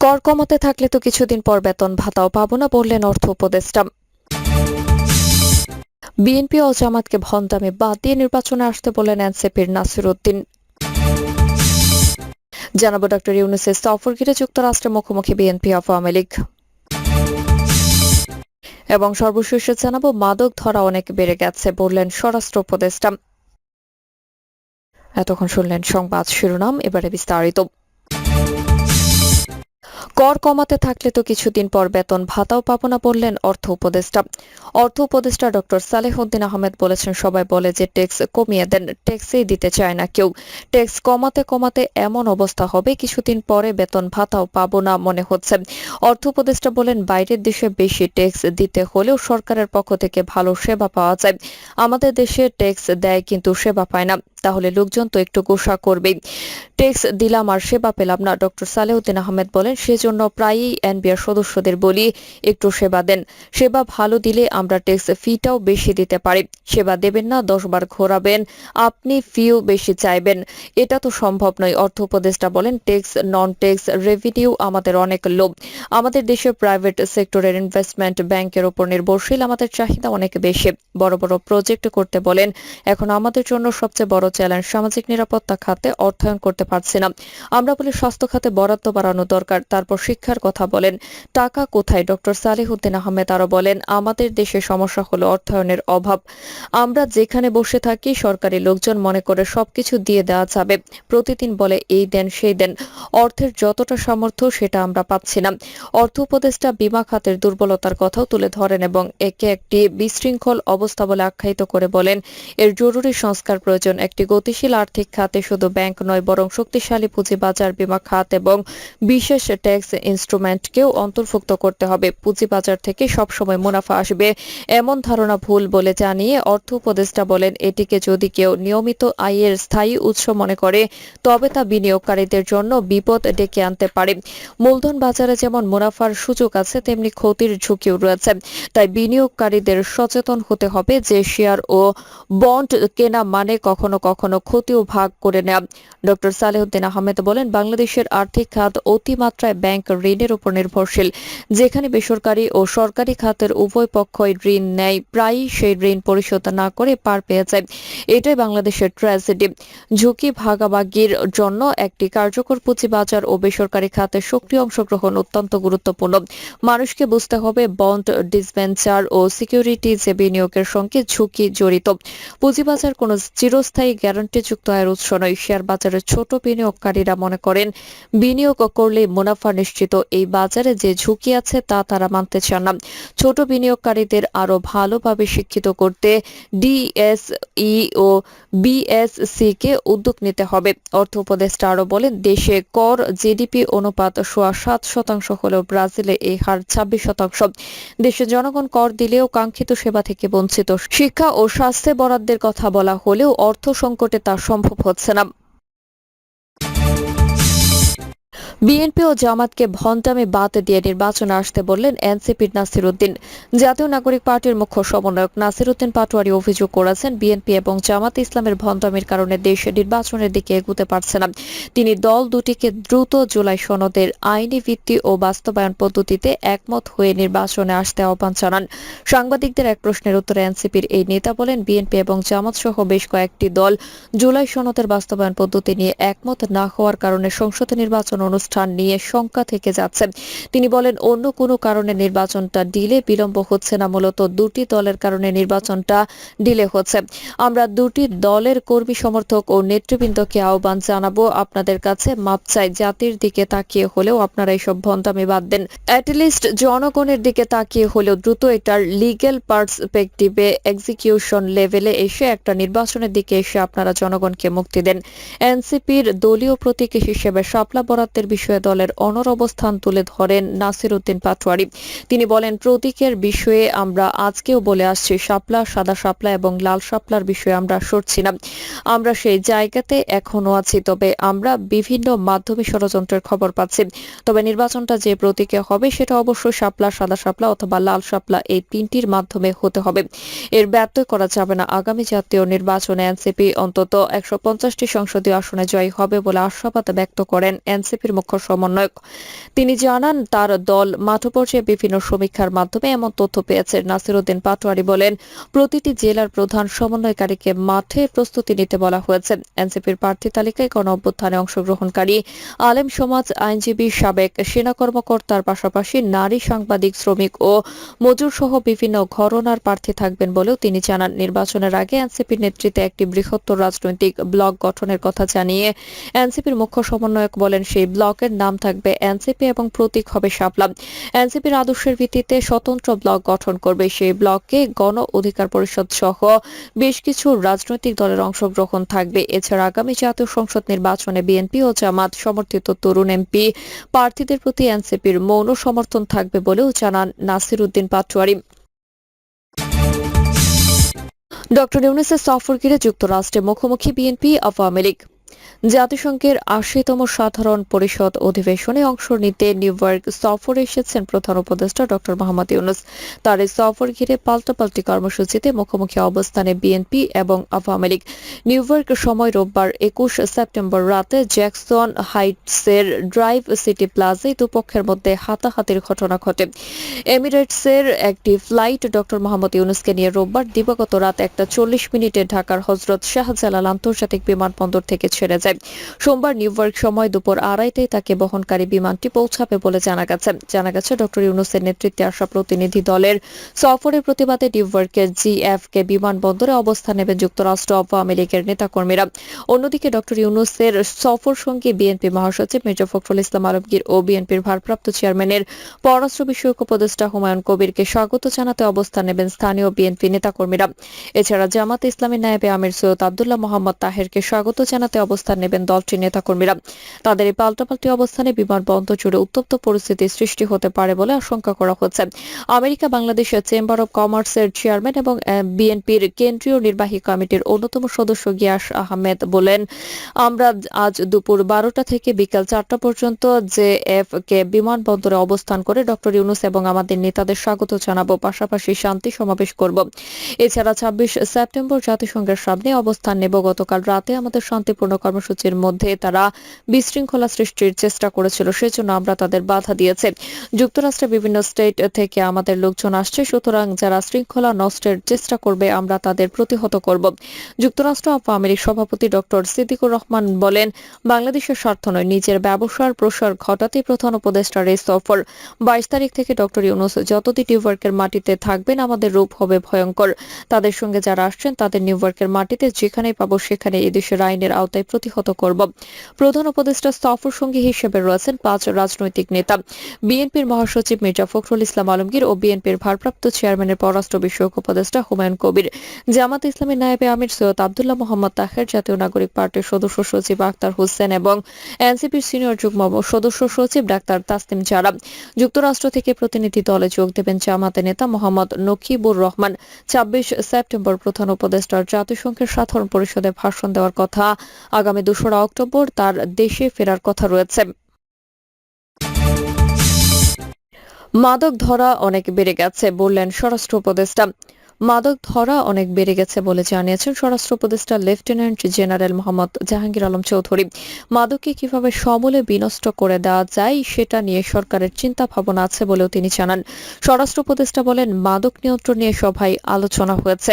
কর কমাতে থাকলে তো কিছুদিন পর বেতন ভাতাও পাবো না বললেন অর্থ উপদেষ্টা। বিএনপি ও জামাতকে ভন্ডামে বাদ দিয়ে নির্বাচনে আসতে বললেন এনসিপির নাসির উদ্দিন। জানাব ডক্টর ইউনুসের সফর ঘিরে যুক্তরাষ্ট্রের মুখোমুখি বিএনপি আওয়ামী লীগ। এবং সর্বশেষে জানাব মাদক ধরা অনেক বেড়ে গেছে বললেন স্বরাষ্ট্র উপদেষ্টা। এতক্ষণ শুনলেন সংবাদ শিরোনাম, এবারে বিস্তারিত। কর কমাতে থাকলে তো কিছুদিন পর বেতন ভাতাও পাবো না বললেন অর্থ উপদেষ্টা। অর্থ উপদেষ্টা ডক্টর সালেহউদ্দিন আহমেদ বলেছেন, সবাই বলে যে ট্যাক্স কমিয়ে দেন, ট্যাক্সই দিতে চায় না কেউ। ট্যাক্স কমাতে কমাতে এমন অবস্থা হবে, কিছুদিন পরে বেতন ভাতাও পাবো না মনে হচ্ছে। অর্থ উপদেষ্টা বলেন, বাইরের দেশে বেশি ট্যাক্স দিতে হলেও সরকারের পক্ষ থেকে ভালো সেবা পাওয়া যায়। আমাদের দেশে ট্যাক্স দেয় কিন্তু সেবা পায় না, তাহলে লোকজন তো একটু গোসা করবেই। ট্যাক্স দিলাম আর সেবা পেলাম না, ডক্টর সালেউদ্দিন আহমেদ বলেন, সেজন্য প্রায়ই এনবিআর সদস্যদের বলি, একটু সেবা দেন। সেবা ভালো দিলে আমরা ট্যাক্স ফিটাও বেশি দিতে পারি। সেবা দেবেন না দশবার ঘোরাবেন, আপনি ফিও বেশি চাইবেন। এটা তো সম্ভব নয়, অর্থ উপদেষ্টা বলেন, ট্যাক্স নন ট্যাক্স রেভিনিউ আমাদের অনেক লোভ। আমাদের দেশে প্রাইভেট সেক্টরের ইনভেস্টমেন্ট ব্যাংকের উপর নির্ভরশীল, আমাদের চাহিদা অনেক বেশি। বড় বড় প্রজেক্ট করতে বলেন, এখন আমাদের জন্য সবচেয়ে বড় চ্যালেঞ্জ সামাজিক নিরাপত্তা খাতে অর্থায়ন করতে পারছি না। আমরা বলি স্বাস্থ্য খাতে বরাদ্দ বাড়ানো দরকার, তারপর শিক্ষার কথা বলেন। টাকা কোথায়? ডক্টর সালেহুদ্দিন আহমেদ আরও বলেন, আমাদের দেশে সমস্যা হলো অর্থায়নের অভাব। আমরা যেখানে বসে থাকি, সরকারি লোকজন মনে করে সবকিছু দিয়ে দেওয়া যাবে। প্রতিদিন বলে, এই দেন, সেই দেন। অর্থের যতটা সামর্থ্য, সেটা আমরা পাচ্ছি না। অর্থ উপদেষ্টা বিমা খাতের দুর্বলতার কথাও তুলে ধরেন এবং একে একটি বিশৃঙ্খল অবস্থা বলে আখ্যায়িত করে বলেন, এর জরুরি সংস্কার প্রয়োজন। একটি গতিশীল আর্থিক খাতে শুধু ব্যাংক নয়, বরং শক্তিশালী পুঁজিবাজার, বিমা খাত এবং বিশেষ ট্যাক্স ইনস্ট্রুমেন্টকেও অন্তর্ভুক্ত করতে হবে। পুঁজিবাজার থেকে সবসময় মুনাফা আসবে। এমন ধারণা ভুল বলে জানিয়ে অর্থ উপদেষ্টা বলেন, এটিকে যদি কেউ নিয়মিত আয়ের স্থায়ী উৎস মনে করে, তবে তা বিনিয়োগকারীদের জন্য বিপদ ডেকে আনতে পারে। মূলধন বাজারে যেমন মুনাফার সুযোগ আছে, তেমনি ক্ষতির ঝুঁকিও রয়েছে। তাই বিনিয়োগকারীদের সচেতন হতে হবে যে শেয়ার ও বন্ড কেনা মানে কখনো কখনো ক্ষতিও ভাগ করে নেওয়া। ডক্টর সালেহুদ্দিন আহমেদ বলেন, বাংলাদেশের আর্থিক খাত অতিমাত্রায় ব্যাংক ঋণের উপর নির্ভরশীল। যেখানে বেসরকারি ও সরকারি খাতের উভয় পক্ষই ঋণ নেয়, প্রায়ই সেই ঋণ পরিশোধ না করে পার পেয়ে যায়। এটাই বাংলাদেশের ট্র্যাজেডি। ঝুঁকি ভাগাভাগির জন্য একটি কার্যকর পুঁজিবাজার ও বেসরকারি খাতে সক্রিয় অংশগ্রহণ অত্যন্ত গুরুত্বপূর্ণ। মানুষকে বুঝতে হবে, বন্ড ডিসভেঞ্চার ও সিকিউরিটি যে বিনিয়োগের সঙ্গে ঝুঁকি জড়িত। পুঁজিবাজার কোনো চিরস্থায়ী গ্যারান্টিযুক্ত আয়ের উৎস নয়, শেয়ার বাজারের ছোট বিনিয়োগকারীরা মনে করেন, বিনিয়োগ করলে মুনাফা নিশ্চিত এই বাজারে যে ঝুঁকি আছে তা তারা মানতে চান না। ছোট বিনিয়োগকারীদের আরও ভালোভাবে শিক্ষিত করতে ডিএসই ও বিএসসি কে উদ্যোগ নিতে হবে। অর্থ উপদেষ্টা আরও বলেন, দেশে কর জিডিপি অনুপাত সোয়া সাত শতাংশ হলেও ব্রাজিলে এই হার ছাব্বিশ শতাংশ। দেশের জনগণ কর দিলেও কাঙ্ক্ষিত সেবা থেকে বঞ্চিত। শিক্ষা ও স্বাস্থ্যে বরাদ্দের কথা বলা হলেও অর্থ সংকটে তা সম্ভব হচ্ছে না। বিএনপি ও জামাতকে ভন্টামে বাদ দিয়ে নির্বাচনে আসতে বললেন এনসিপির নাসির উদ্দিন। জাতীয় নাগরিক পার্টির মুখ্য সমন্বয়ক নাসির উদ্দিন পাটোয়ারি অভিযোগ করেছেন, বিএনপি এবং জামাত ইসলামের ভন্টামের কারণে দেশ নির্বাচনের দিকে এগুতে পারছে না। তিনি দল দুটিকে দ্রুত জুলাই সনদের আইনি ভিত্তি ও বাস্তবায়ন পদ্ধতিতে একমত হয়ে নির্বাচনে আসতে আহ্বান জানান। সাংবাদিকদের এক প্রশ্নের উত্তরে এনসিপির এই নেতা বলেন, বিএনপি এবং জামাত সহ বেশ কয়েকটি দল জুলাই সনদের বাস্তবায়ন পদ্ধতি নিয়ে একমত না হওয়ার কারণে সংসদ নির্বাচন অনুষ্ঠান নিয়ে শঙ্কা থেকে যাচ্ছে তিনি বলেন, অন্য কোনো কারণে নির্বাচনটা ডিলে, বিলম্ব হচ্ছে না, মূলত দুটি দলের কারণে নির্বাচনটা ডিলে হচ্ছে। আমরা দুটি দলের কর্মী সমর্থক ও নেতৃবৃন্দকে আহ্বান জানাব। আপনাদের কাছে মাপ চাই, জাতির দিকে তাকিয়ে হলেও আপনারা এইসব ভন্ডামি বাদ দেন। অ্যাটলিস্ট জনগণের দিকে তাকিয়ে হলেও দ্রুত এটার লিগেল পার্সপেক্টিভে এক্সিকিউশন লেভেলে এসে একটা নির্বাচনের দিকে এসে আপনারা জনগণকে মুক্তি দেন। এনসিপির দলীয় প্রতীক হিসেবে শাপলা বরাদ্দের বিষয়ে দলের অনর অবস্থান তুলে ধরেন নাসির উদ্দিন পাটোয়ারি। তিনি বলেন, প্রতীকের বিষয়ে আমরা আজকেও বলে আসছি, শাপলা, সাদা শাপলা এবং লাল শাপলার বিষয়ে আমরা সরছি না। আমরা সেই জায়গাতে এখনও আছি, তবে আমরা বিভিন্ন মাধ্যমে ষড়যন্ত্রের খবর পাচ্ছি। তবে নির্বাচনটা যে প্রতীকে হবে, সেটা অবশ্যই শাপলা, সাদা শাপলা অথবা লাল শাপলা এই তিনটির মাধ্যমে হতে হবে। এর ব্যত্যয় করা যাবে না। আগামী জাতীয় নির্বাচনে এনসিপি অন্তত একশো সংসদীয় আসনে জয়ী হবে বলে আশাবাদ ব্যক্ত করেন এনসিপির মুখ্য সমন্বয়ক। তিনি জানান, তার দল মাঠ পর্যায়ে বিভিন্ন সমীক্ষার মাধ্যমে এমন তথ্য পেয়েছে। নাসিরুদ্দিন পাটোয়ারি বলেন, প্রতিটি জেলার প্রধান সমন্বয়কারীকে মাঠে প্রস্তুতি নিতে বলা হয়েছে। এনসিপির প্রার্থী তালিকায় গণ অভ্যুত্থানে অংশগ্রহণকারী আলেম সমাজ আইনজীবী সাবেক সেনা কর্মকর্তার পাশাপাশি নারী সাংবাদিক, শ্রমিক ও মজুর সহ বিভিন্ন ঘরনার প্রার্থী থাকবেন বলেও তিনি জানান। নির্বাচনের আগে এনসিপির নেতৃত্বে একটি বৃহত্তর রাজনৈতিক ব্লক গঠনের কথা জানিয়ে এনসিপির মুখ্য সমন্বয়ক বলেন, সেই ব্লকের নাম থাকবে এনসিপি এবং প্রতীক হবে শাপলা। এনসিপির আদর্শের ভিত্তিতে স্বতন্ত্র ব্লক গঠন করবে সেই ব্লকে গণ অধিকার পরিষদ সহ বেশ কিছু রাজনৈতিক দলের অংশগ্রহণ থাকবে। এছাড়া আগামী জাতীয় সংসদ নির্বাচনে বিএনপি ও জামাত সমর্থিত তরুণ এমপি প্রার্থীদের প্রতি এনসিপির মৌন সমর্থন থাকবে বলেও জানান নাসির উদ্দিন পাটোয়ারি। ডক্টর ইউনুসের সফর ঘিরে যুক্তরাষ্ট্রে মুখোমুখি বিএনপি আওয়ামী লীগ। জাতিসংঘের আশিতম সাধারণ পরিষদ অধিবেশনে অংশ নিতে নিউ ইয়র্ক সফরে এসেছেন প্রধান উপদেষ্টা ডক্টর মোহাম্মদ ইউনুস। তার এই সফর ঘিরে পাল্টাপাল্টি কর্মসূচিতে মুখোমুখি অবস্থানে বিএনপি এবং আওয়ামী লীগ। নিউ ইয়র্ক সময় রোববার একুশ সেপ্টেম্বর রাতে জ্যাকসন হাইটসের ড্রাইভ সিটি প্লাজায় দুপক্ষের মধ্যে হাতাহাতির ঘটনা ঘটে। এমিরেটসের একটি ফ্লাইট ডক্টর মোহাম্মদ ইউনুসকে নিয়ে রোববার দিবাগত রাত একটা চল্লিশ মিনিটে ঢাকার হজরত শাহজালাল আন্তর্জাতিক বিমানবন্দর থেকে ছেড়ে যায়। সোমবার নিউ ইয়র্ক সময় দুপুর আড়াইটায় তাকে বহনকারী বিমানটি পৌঁছাবে বলে জানা গেছে। জানা গেছে, ডক্টর ইউনুসের নেতৃত্বে আসা প্রতিনিধি দলের সফরের প্রতিবাদে নিউ ইয়র্কের জিএফ বিমানবন্দরে অবস্থান নেবে যুক্তরাষ্ট্র আওয়ামী লীগের নেতাকর্মীরা। অন্যদিকে, ডক্টর ইউনুসের সফর সঙ্গে বিএনপি মহাসচিব মির্জা ফখরুল ইসলাম আলমগীর ও বিএনপির ভারপ্রাপ্ত চেয়ারম্যানের পররাষ্ট্র বিষয়ক উপদেষ্টা হুমায়ুন কবিরকে স্বাগত জানাতে অবস্থান নেবেন স্থানীয় বিএনপি নেতাকর্মীরা। এছাড়া জামাত ইসলামী নায়েবে আমির সৈয়দ আবদুল্লাহ মোহাম্মদ তাহেরকে স্বাগত জানাতে অবস্থান নেবেন দলটির নেতাকর্মীরা। তাদের এই পাল্টাপাল্টি অবস্থানে বিমানবন্দর জুড়ে উত্তপ্ত পরিস্থিতি সৃষ্টি হতে পারে বলে আশঙ্কা করা হচ্ছে। আমেরিকা বাংলাদেশের চেম্বার অব কমার্সের চেয়ারম্যান এবং বিএনপির কেন্দ্রীয় নির্বাহী কমিটির অন্যতম সদস্য গিয়াস আহমেদ বলেন, আমরা আজ দুপুর বারোটা থেকে বিকাল চারটা পর্যন্ত জে এফ কে বিমানবন্দরে অবস্থান করে ডক্টর ইউনুস এবং আমাদের নেতাদের স্বাগত জানাব, পাশাপাশি শান্তি সমাবেশ করব। এছাড়া ছাব্বিশ সেপ্টেম্বর জাতিসংঘের সামনে অবস্থান নেব। গতকাল রাতে আমাদের শান্তিপূর্ণ কর্মসূচির মধ্যে তারা বিশৃঙ্খলা সৃষ্টির চেষ্টা করেছিল, সেজন্য আমরা তাদের বাধা দিয়েছে। যুক্তরাষ্ট্রের বিভিন্ন স্টেট থেকে আমাদের লোকজন আসছে, সুতরাং যারা শৃঙ্খলা নষ্টের চেষ্টা করবে, আমরা তাদের প্রতিহত করব। যুক্তরাষ্ট্র আওয়ামী লীগ সভাপতি ডক্টর সিদ্দিকুর রহমান বলেন, বাংলাদেশের স্বার্থ নয়, নিজের ব্যবসার প্রসার ঘটাতেই প্রধান উপদেষ্টার এই সফর। বাইশ তারিখ থেকে ডক্টর ইউনুস, যতদিন নিউইয়র্কের মাটিতে থাকবেন, আমাদের রূপ হবে ভয়ঙ্কর। তাদের সঙ্গে যারা আসছেন, তাদের নিউইয়র্কের মাটিতে যেখানেই পাবো সেখানে এদেশের আইনের আওতায় প্রতিহত করব। প্রধান উপদেষ্টা সফর সঙ্গী হিসেবে রয়েছেন পাঁচ রাজনৈতিক নেতা। বিএনপির মহাসচিব মির্জা ফখরুল ইসলাম আলমগীর ও বিএনপির ভারপ্রাপ্ত চেয়ারম্যানের পররাষ্ট্র বিষয়ক উপদেষ্টা হুমায়ুন কবির। জামাত ইসলামী নায়েবে আমির সৈয়দ আবদুল্লাহ মোহাম্মদ তাহের, জাতীয় নাগরিক পার্টির সদস্য সচিব আক্তার হোসেন এবং এনসিপির সিনিয়র যুগ্ম সদস্য সচিব ডাক্তার তাসলিম জারা। যুক্তরাষ্ট্র থেকে প্রতিনিধি দলে যোগ দেবেন জামাতের নেতা মোহাম্মদ নকিবুর রহমান। ছাব্বিশ সেপ্টেম্বর প্রধান উপদেষ্টার জাতিসংঘের সাধারণ পরিষদে ভাষণ দেওয়ার কথা আগামী দোসরা অক্টোবর তার দেশে ফেরার কথা রয়েছে। মাদক ধরা অনেক বেড়ে গেছে বললেন স্বরাষ্ট্র উপদেষ্টা। মাদক ধরা অনেক বেড়ে গেছে বলে জানিয়েছেন স্বরাষ্ট্র উপদেষ্টা লেফটেন্যান্ট জেনারেল মোহাম্মদ জাহাঙ্গীর আলম চৌধুরী। মাদককে কীভাবে সমূলে বিনষ্ট করে দেওয়া যায় সেটা নিয়ে সরকারের চিন্তা ভাবনা আছে বলেও তিনি জানান। স্বরাষ্ট্র উপদেষ্টা বলেন, মাদক নিয়ন্ত্রণ নিয়ে সভায় আলোচনা হয়েছে।